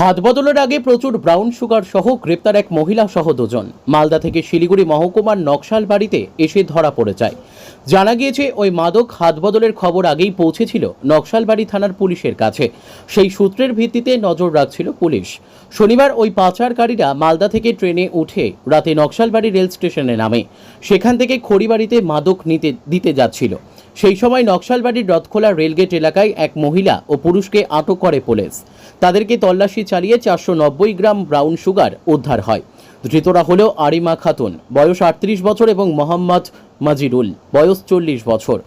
হাত বদলের আগে প্রচুর ব্রাউন সুগার সহ গ্রেপ্তার এক মহিলা সহ দুজন। মালদা থেকে শিলিগুড়ি মহকুমার নকশাল বাড়িতে এসে ধরা পড়ে যায়। জানা গিয়েছে, ওই মাদক হাত বদলের খবর আগেই পৌঁছেছিল নকশালবাড়ি থানার পুলিশের কাছে। সেই সূত্রের ভিত্তিতে নজর রাখছিল পুলিশ। শনিবার ওই পাচারকারীরা মালদা থেকে ট্রেনে উঠে রাতে নকশালবাড়ি রেল স্টেশনে নামে। সেখান থেকে খড়িবাড়িতে মাদক নিতে, দিতে যাচ্ছিল। সেই সময় নকশালবাড়ির রথখোলা রেলগেট এলাকায় এক মহিলা ও পুরুষকে আটক করে পুলিশ। তাদেরকে তল্লাশি চালিয়ে চারশো নব্বই গ্রাম ব্রাউন সুগার উদ্ধার হয়। ধৃতরা হল আরিমা খাতুন, বয়স আটত্রিশ বছর এবং মোহাম্মদ মাজিরুল, বয়স চল্লিশ বছর।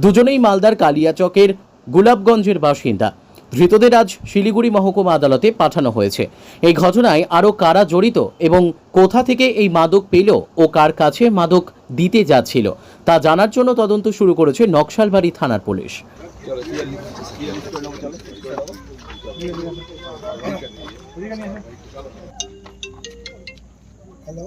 দুজনেই মালদার কালিয়াচকের গুলাবগঞ্জের বাসিন্দা। ধৃতদের আজ শিলিগুড়ি মহকুমা আদালতে পাঠানো হয়েছে। এই ঘটনায় আরও কারা জড়িত এবং কোথা থেকে এই মাদক পেল ও কার কাছে মাদক দিতে যাচ্ছিল, তা জানার জন্য তদন্ত শুরু করেছে নকশালবাড়ি থানার পুলিশ। হ্যালো